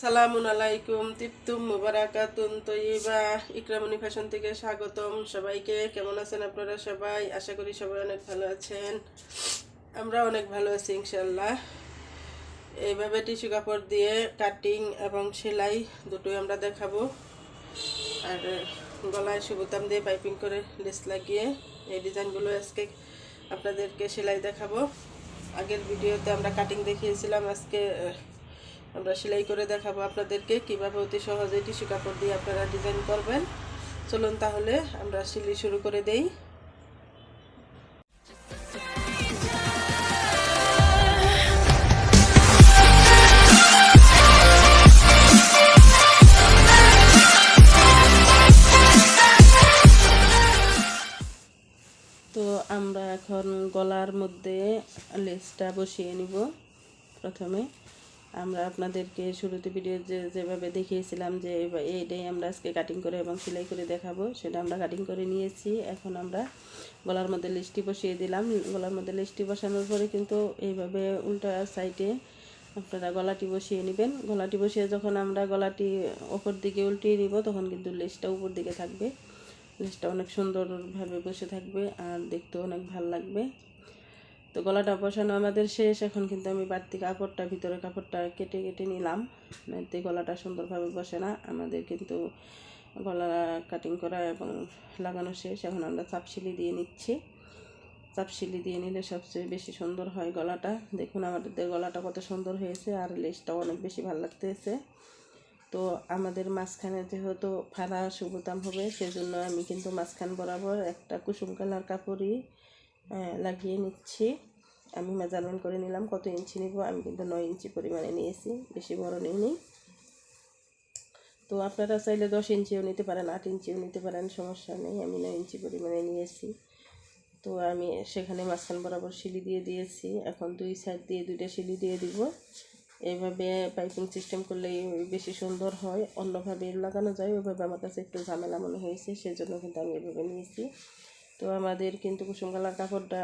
সালামুন আলাইকুম তিপ্তুম মুবারাকাতুন তৈবা ইকরামনি ফ্যাশন থেকে স্বাগতম সবাইকে। কেমন আছেন আপনারা সবাই? আশা করি সবাই অনেক ভালো আছেন। আমরা অনেক ভালো আছি ইনশাল্লাহ এইভাবে টিস্যু কাপড় দিয়ে কাটিং এবং সেলাই দুটোই আমরা দেখাবো। আর, গলায় সুবোতাম দিয়ে পাইপিং করে লেস লাগিয়ে এই ডিজাইনগুলো আজকে আপনাদেরকে সেলাই দেখাবো। আগের ভিডিওতে আমরা কাটিং দেখিয়েছিলাম, আজকে আমরা সেলাই করে দেখাবো আপনাদেরকে কীভাবে অতি সহজে টিস্যু কাপড় দিয়ে আপনারা ডিজাইন করবেন। চলুন তাহলে আমরা সিলি শুরু করে দেই। তো আমরা এখন গলার মধ্যে লেসটা বসিয়ে নিব প্রথমে। আমরা আপনাদেরকে শুরুতে ভিডিও যে, যেভাবে দেখিয়েছিলাম যে, এইটাই আমরা আজকে কাটিং করে এবং সেলাই করে দেখাবো, সেটা আমরা কাটিং করে নিয়েছি। এখন আমরা গলার মধ্যে লিস্টি বসিয়ে দিলাম। গলার মধ্যে লিস্টি বসানোর পরে কিন্তু এইভাবে উল্টা সাইডে আপনারা গলাটি বসিয়ে নেবেন। গলাটি বসিয়ে যখন আমরা গলাটি ওপর দিকে উল্টিয়ে নিব, তখন কিন্তু লেসটা উপর দিকে থাকবে। লেসটা অনেক সুন্দরভাবে বসে থাকবে আর দেখতেও অনেক ভালো লাগবে। তো গলাটা বসানো আমাদের শেষ। এখন কিন্তু আমি বাড়তি কাপড়টা, ভিতরে কাপড়টা কেটে কেটে নিলাম। এতে গলাটা সুন্দরভাবে বসে না। আমাদের কিন্তু গলা কাটিং করা এবং লাগানো শেষ। এখন আমরা চাপশিলি দিয়ে নিচ্ছি। চাপশিলি দিয়ে নিলে সবচেয়ে বেশি সুন্দর হয় গলাটা। দেখুন আমাদের গলাটা কত সুন্দর হয়েছে আর লেসটাও অনেক বেশি ভালো লাগতেছে। তো আমাদের মাঝখানে যেহেতু ফাড়া সুবোতাম হবে, সেজন্য আমি কিন্তু মাঝখান বরাবর একটা কুসুম কালার কাপড়ই লাগিয়ে নিচ্ছি। আমি মেজারমেন্ট করে নিলাম কত ইঞ্চি নিব, আমি কিন্তু নয় ইঞ্চি পরিমাণে নিয়েছি, বেশি বড় নিইনি। তো আপনারা চাইলে দশ ইঞ্চিও নিতে পারেন, আট ইঞ্চিও নিতে পারেন, সমস্যা নেই, আমি নয় ইঞ্চি পরিমাণে নিয়েছি। তো আমি সেখানে মাঝখান বরাবর সিলি দিয়ে দিয়েছি, এখন দুই সাইড দিয়ে দুইটা সিলি দিয়ে দিব। এইভাবে পাইপিং সিস্টেম করলে বেশি সুন্দর হয়, অন্যভাবে লাগানো যায়, ওইভাবে আমার কাছে একটু ঝামেলা মনে হয়েছে, সেজন্য কিন্তু আমি এভাবে নিয়েছি। তো আমাদের কিন্তু কুসুম কালার কাপড়টা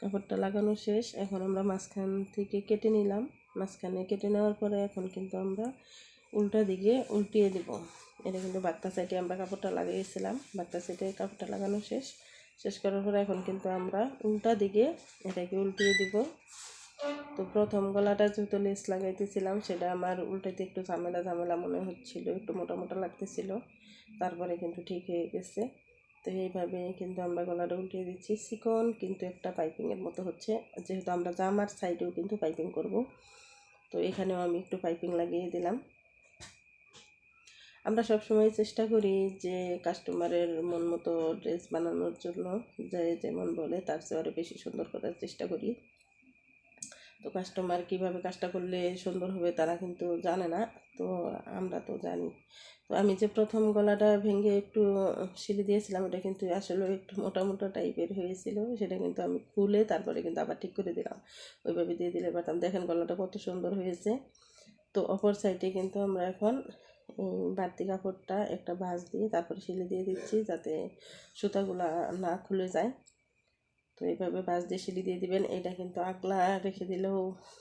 কাপড়টা লাগানো শেষ। এখন আমরা মাঝখান থেকে কেটে নিলাম। মাঝখানে কেটে নেওয়ার পরে এখন কিন্তু আমরা উল্টা দিকে উল্টিয়ে দিব। এটা কিন্তু বাক্তা সাইডে আমরা কাপড়টা লাগিয়েছিলাম। বাক্তা সাইডে কাপড়টা লাগানো শেষ। শেষ করার পরে এখন কিন্তু আমরা উল্টা দিকে এটাকে উল্টিয়ে দিব। তো প্রথম গলাটা যেহেতু লেস লাগাইতেছিলাম, সেটা আমার উল্টাতে একটু ঝামেলা ঝামেলা মনে হচ্ছিল, একটু মোটা মোটা লাগতেছিল। তারপরে কিন্তু ঠিক হয়ে গেছে। তো এইভাবে কিন্তু আমরা গলাটা উল্টিয়ে দিচ্ছি। চিকন কিন্তু একটা পাইপিংয়ের মতো হচ্ছে। যেহেতু আমরা জামার সাইডেও কিন্তু পাইপিং করব। তো এখানেও আমি একটু পাইপিং লাগিয়ে দিলাম। আমরা সব সময় চেষ্টা করি যে কাস্টমারের মন মতো ড্রেস বানানোর জন্য, যে যেমন বলে তার চেয়ে আরও বেশি সুন্দর করার চেষ্টা করি। তো কাস্টমার কীভাবে কাজটা করলে সুন্দর হবে তারা কিন্তু জানে না, তো আমরা তো জানি। তো আমি যে প্রথম গলাটা ভেঙে একটু সিলি দিয়েছিলাম, ওটা কিন্তু আসলে একটু মোটা মোটা টাইপের হয়েছিল, সেটা কিন্তু আমি খুলে তারপরে কিন্তু আবার ঠিক করে দিলাম। ওইভাবে দিয়ে দিলে পারতাম। দেখেন গলাটা কত সুন্দর হয়েছে। তো অপর সাইডে কিন্তু আমরা এখন বাড়তি কাপড়টা একটা ভাঁজ দিয়ে তারপরে সিলে দিয়ে দিচ্ছি, যাতে সুতাগুলা না খুলে যায়। তো এইভাবে ভাঁজ দিয়ে সিলি দিয়ে দিবেন। এটা কিন্তু আগলা রেখে দিলেও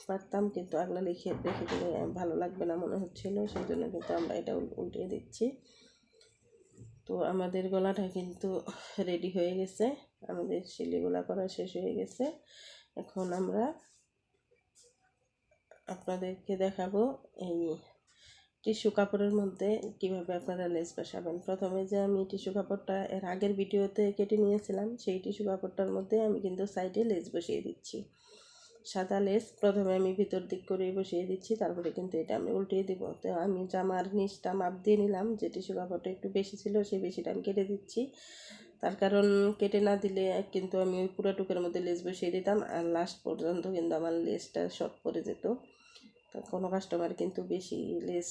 পারতাম, কিন্তু আগলা লিখে, রেখে দিলে ভালো লাগবে না মনে হচ্ছিল। সেই জন্য কিন্তু আমরা এটা উল্টিয়ে দিচ্ছি। তো আমাদের গলাটা কিন্তু রেডি হয়ে গেছে। আমাদের সিলিগুলা করা শেষ হয়ে গেছে। এখন আমরা আপনাদেরকে দেখাবো এই টিস্যু কাপড়ের মধ্যে কীভাবে আপনারা লেস বসাবেন প্রথমে যে আমি টিস্যু কাপড়টা এর আগের ভিডিওতে কেটে নিয়েছিলাম, সেই টিস্যু কাপড়টার মধ্যে আমি কিন্তু সাইডে লেস বসিয়ে দিচ্ছি। সাদা লেস প্রথমে আমি ভিতর দিক করে বসিয়ে দিচ্ছি, তারপরে কিন্তু এটা আমি উল্টিয়ে দিব। তো আমি জামার নিচটা মাপ দিয়ে নিলাম, যে টিস্যু কাপড়টা একটু বেশি ছিল সেই বেশিটা আমি কেটে দিচ্ছি। তার কারণ কেটে না দিলে কিন্তু আমি ওই পুরো টুকের মধ্যে লেস বসিয়ে দিতাম, আর লাস্ট পর্যন্ত কিন্তু আমার লেসটা শর্ট পড়ে যেত। কোনো কাস্টমার কিন্তু বেশি লেস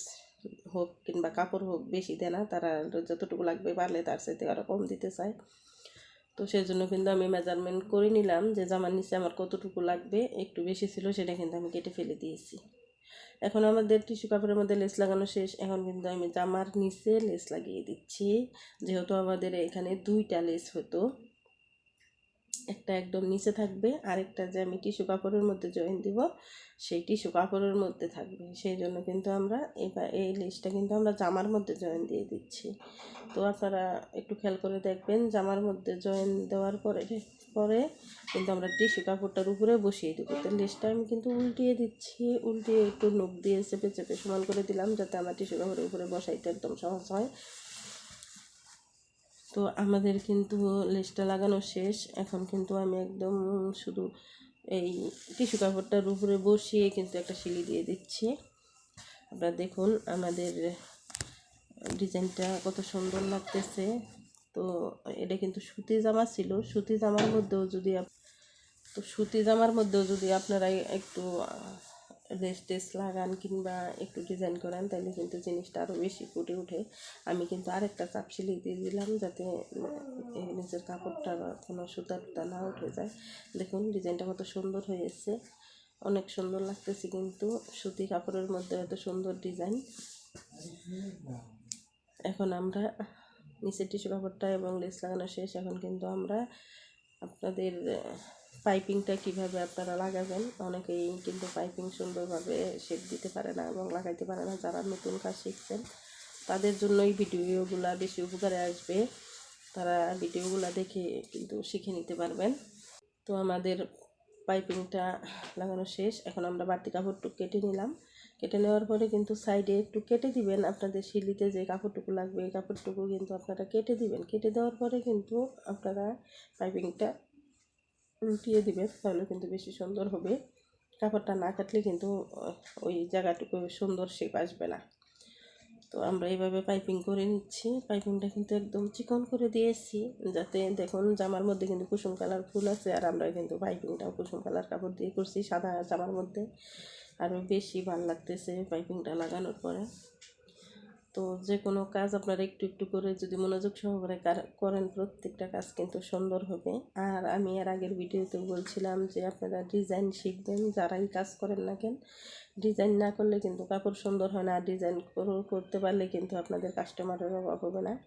হোক কিংবা কাপড় হোক বেশি দেয় না, তারা যতটুকু লাগবে পারলে তার সাথে আরও কম দিতে চায়। তো সেই জন্য কিন্তু আমি মেজারমেন্ট করে নিলাম যে জামার নিচে আমার কতটুকু লাগবে, একটু বেশি ছিল সেটা কিন্তু আমি কেটে ফেলে দিয়েছি। এখন আমাদের টিস্যু কাপড়ের মধ্যে লেস লাগানো শেষ, এখন কিন্তু আমি জামার নিচে লেস লাগিয়ে দিচ্ছি। যেহেতু আমাদের এখানে দুইটা লেস হতো একটা একদম নিচে থাকবে, আরেকটা যে আমি টিস্যু কাপড়ের মধ্যে জয়েন দিব, সেই টিস্যু কাপড়ের মধ্যে থাকবে। সেই জন্য কিন্তু আমরা এবার এই লেসটা কিন্তু আমরা জামার মধ্যে জয়েন দিয়ে দিচ্ছি। তো আপনারা একটু খেয়াল করে দেখবেন, জামার মধ্যে জয়েন দেওয়ার পরে পরে কিন্তু আমরা টিস্যু কাপড়টার উপরে বসিয়ে দেবো। তো লেসটা আমি কিন্তু উল্টিয়ে দিচ্ছি, উল্টিয়ে একটু নখ দিয়ে চেপে চেপে সমান করে দিলাম, যাতে আমার টিস্যু কাপড়ের উপরে বসাইতে একদম সহজ হয়। তো আমাদের কিন্তু লেসটা লাগানো শেষ। এখন কিন্তু আমি একদম শুধু এই টিস্যু কাপড়টার উপরে বসিয়ে কিন্তু একটা সিলি দিয়ে দিচ্ছি। আপনারা দেখুন আমাদের ডিজাইনটা কত সুন্দর লাগতেছে। তো এটা কিন্তু সুতি জামা ছিল। সুতি জামার মধ্যেও যদি তো সুতি জামার মধ্যেও যদি আপনারা একটু রেস টেস লাগান কিংবা একটু ডিজাইন করেন তাহলে কিন্তু জিনিসটা আরও বেশি ফুটে ওঠে। আমি কিন্তু আরেকটা চাপ সিলাই দিয়ে দিলাম যাতে নিচের কাপড়টা কোনো সুতা না উঠে যায়। দেখুন, ডিজাইনটা কত সুন্দর হয়েছে। অনেক সুন্দর লাগতেছে কিন্তু, সুতি কাপড়ের মধ্যে এত সুন্দর ডিজাইন। এখন আমরা নিচের টিস্যু কাপড়টা এবং লেস লাগানো শেষ। এখন কিন্তু আমরা আপনাদের পাইপিংটা কীভাবে আপনারা লাগাবেন? অনেকেই কিন্তু পাইপিং সুন্দরভাবে শেপ দিতে পারে না এবং লাগাইতে পারে না। যারা নতুন কাজ শিখছেন, তাদের জন্য এই ভিডিওগুলো বেশি উপকারে আসবে। তারা ভিডিওগুলো দেখে কিন্তু শিখে নিতে পারবেন। তো আমাদের পাইপিংটা লাগানো শেষ। এখন আমরা বাড়তি কাপড়টুকু কেটে নিলাম। কেটে নেওয়ার পরে কিন্তু সাইডে একটু কেটে দিবেন আপনাদের শিলিতে যে কাপড়টুকু লাগবে, এই কাপড়টুকু কিন্তু আপনারা কেটে দিবেন। কেটে দেওয়ার পরে কিন্তু আপনারা পাইপিংটা উল্টিয়ে দিবেন তাহলে কিন্তু বেশি সুন্দর হবে। কাপড়টা না কাটলে কিন্তু ওই জায়গাটুকু সুন্দর শেপ আসবে না। তো আমরা এইভাবে পাইপিং করে নিচ্ছি। পাইপিংটা কিন্তু একদম চিকন করে দিয়েছি, যাতে দেখুন জামার মধ্যে কিন্তু কুসুম কালার ফুল আছে, আর আমরা কিন্তু পাইপিংটাও কুসুম কালার কাপড় দিয়ে করছি সাদা জামার মধ্যে। আরও বেশি ভালো লাগতেছে পাইপিংটা লাগানোর পরে। তো যে কোনো কাজ আপনারা একটু একটু করে যদি মনোযোগ সহকারে কার- করেন প্রত্যেকটা কাজ কিন্তু সুন্দর হবে। আর আমি এর আগের ভিডিওতে বলছিলাম যে আপনারা ডিজাইন শিখবেন, যারাই কাজ করেন না কেন, ডিজাইন না করলে কিন্তু কাপড় সুন্দর হয় না। ডিজাইন করতে পারলে কিন্তু আপনাদের কাস্টমারের অভাব হবে না।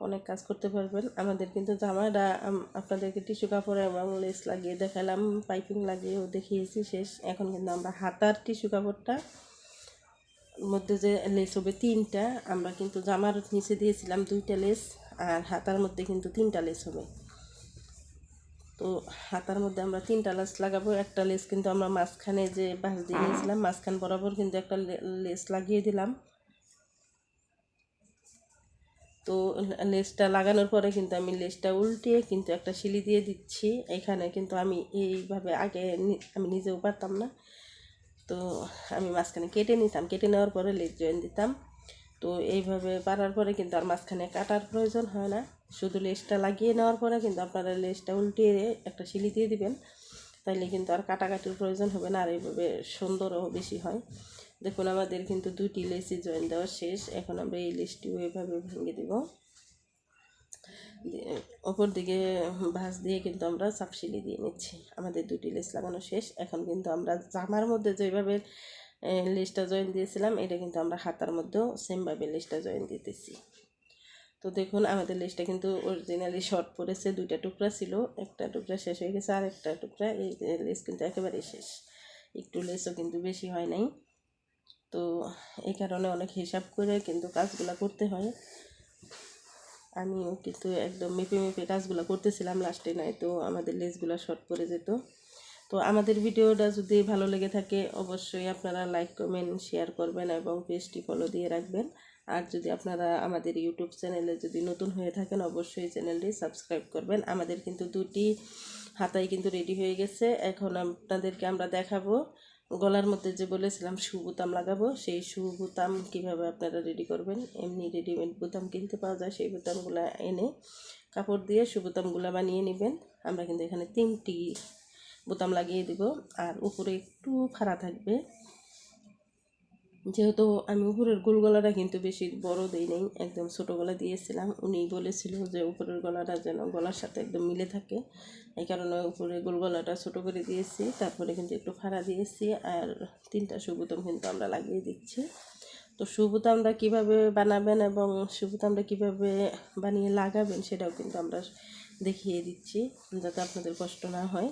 অনেক কাজ করতে পারবেন। আমাদের কিন্তু জামাটা আপনাদেরকে টিস্যু কাপড় এবং লেস লাগিয়ে দেখালাম, পাইপিং লাগিয়েও দেখিয়েছি শেষ। এখন কিন্তু আমরা হাতার টিস্যু কাপড়টা মধ্যে যে লেস হবে তিনটা, আমরা কিন্তু জামার নিচে দিয়েছিলাম দুইটা লেস আর হাতার মধ্যে কিন্তু তিনটা লেস হবে। তো হাতার মধ্যে আমরা তিনটা লেস লাগাবো, একটা লেস কিন্তু আমরা মাঝখানে যে বাঁশ দিয়ে নিয়েছিলাম, মাঝখান বরাবর কিন্তু একটা লেস লাগিয়ে দিলাম। তো লেসটা লাগানোর পরে কিন্তু আমি লেসটা উল্টিয়ে কিন্তু একটা সিলি দিয়ে দিচ্ছি। এখানে কিন্তু আমি এইভাবে আগে আমি নিজেও পারতাম না। তো আমি মাঝখানে কেটে নিতাম, কেটে নেওয়ার পরে লেস জয়েন দিতাম। তো এইভাবে পারার পরে কিন্তু আর মাঝখানে কাটার প্রয়োজন হয় না। শুধু লেসটা লাগিয়ে নেওয়ার পরে কিন্তু আপনারা লেসটা উল্টিয়ে একটা সিলি দিয়ে দিবেন। তাইলে কিন্তু আর কাটাকাটির প্রয়োজন হবে না, আর এইভাবে সুন্দরও বেশি হয়। দেখুন, আমাদের কিন্তু দুটি লেসই জয়েন দেওয়া শেষ। এখন আমরা এই লেসটিও এভাবে ভেঙে দিব। ওপর দিকে ভাঁজ দিয়ে কিন্তু আমরা সাপসিলি দিয়ে নিচ্ছি। আমাদের দুটি লেস লাগানো শেষ। এখন কিন্তু আমরা জামার মধ্যে যেভাবে লেসটা জয়েন দিয়েছিলাম, এটা কিন্তু আমরা হাতার মধ্যেও সেমভাবে লেসটা জয়েন দিতেছি। তো দেখুন, আমাদের লেসটা কিন্তু অরিজিনালি শর্ট পড়েছে দুইটা টুকরা ছিল। একটা টুকরা শেষ হয়ে গেছে আর একটা টুকরা, এই লেস কিন্তু একেবারে শেষ। একটু লেসও কিন্তু বেশি হয় নাই। তো এই কারণে অনেক হিসাব করে কিন্তু কাজগুলো করতে হয়। আমিও কিন্তু একদম মেপে মেপে কাজগুলো করতেছিলাম লাস্টে নাই তো আমাদের লেসগুলো শর্ট পড়ে যেত। তো আমাদের ভিডিওটা যদি ভালো লেগে থাকে, অবশ্যই আপনারা লাইক কমেন্ট শেয়ার করবেন এবং পেজটি ফলো দিয়ে রাখবেন। আর যদি আপনারা আমাদের ইউটিউব চ্যানেলে যদি নতুন হয়ে থাকেন, অবশ্যই চ্যানেলটি সাবস্ক্রাইব করবেন। আমাদের কিন্তু দুটি হাতাই কিন্তু রেডি হয়ে গেছে। এখন আপনাদেরকে আমরা দেখাবো গলার মধ্যে যে বলেছিলাম শু বোতাম লাগাবো, সেই শু বোতাম কীভাবে আপনারা রেডি করবেন? এমনি রেডিমেড বোতাম কিনতে পাওয়া যায়, সেই বোতামগুলো এনে কাপড় দিয়ে শু বোতামগুলো বানিয়ে নেবেন। আমরা কিন্তু এখানে তিনটি বোতাম লাগিয়ে দিব। আর উপরে একটু ফাড়া থাকবে। যেহেতু আমি উপরের গোল গলাটা কিন্তু বেশি বড় দিই নাই, একদম ছোটো গলা দিয়েছিলাম। উনি বলেছিল যে উপরের গলাটা যেন গলার সাথে একদম মিলে থাকে। এই কারণে উপরে গোল গলাটা ছোট করে দিয়েছি, তারপরে কিন্তু একটু ফাড়া দিয়েছি আর তিনটা সুবোতাম কিন্তু আমরা লাগিয়ে দিচ্ছি। তো সুবোতামটা কীভাবে বানাবেন এবং সুবোতামটা কীভাবে বানিয়ে লাগাবেন সেটাও কিন্তু আমরা দেখিয়ে দিচ্ছি, যাতে আপনাদের কষ্ট না হয়।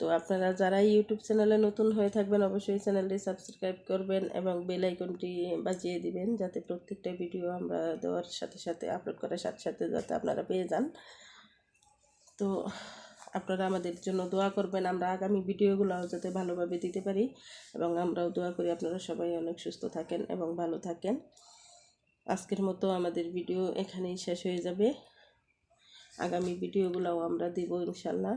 তো আপনারা যারা ইউটিউব চ্যানেলে নতুন হয়ে থাকবেন, অবশ্যই চ্যানেলটি সাবস্ক্রাইব করবেন এবং বেল আইকনটি বাজিয়ে দিবেন যাতে প্রত্যেকটা ভিডিও আমরা দেওয়ার সাথে সাথে আপলোড করার সাথে সাথে যাতে আপনারা পেয়ে যান। তো আপনারা আমাদের জন্য দোয়া করবেন, আমরা আগামী ভিডিওগুলোও যাতে ভালোভাবে দিতে পারি এবং আমরাও দোয়া করি আপনারা সবাই অনেক সুস্থ থাকেন এবং ভালো থাকেন। আজকের মতো আমাদের ভিডিও এখানেই শেষ হয়ে যাবে। আগামী ভিডিওগুলোও আমরা দিব ইনশাল্লাহ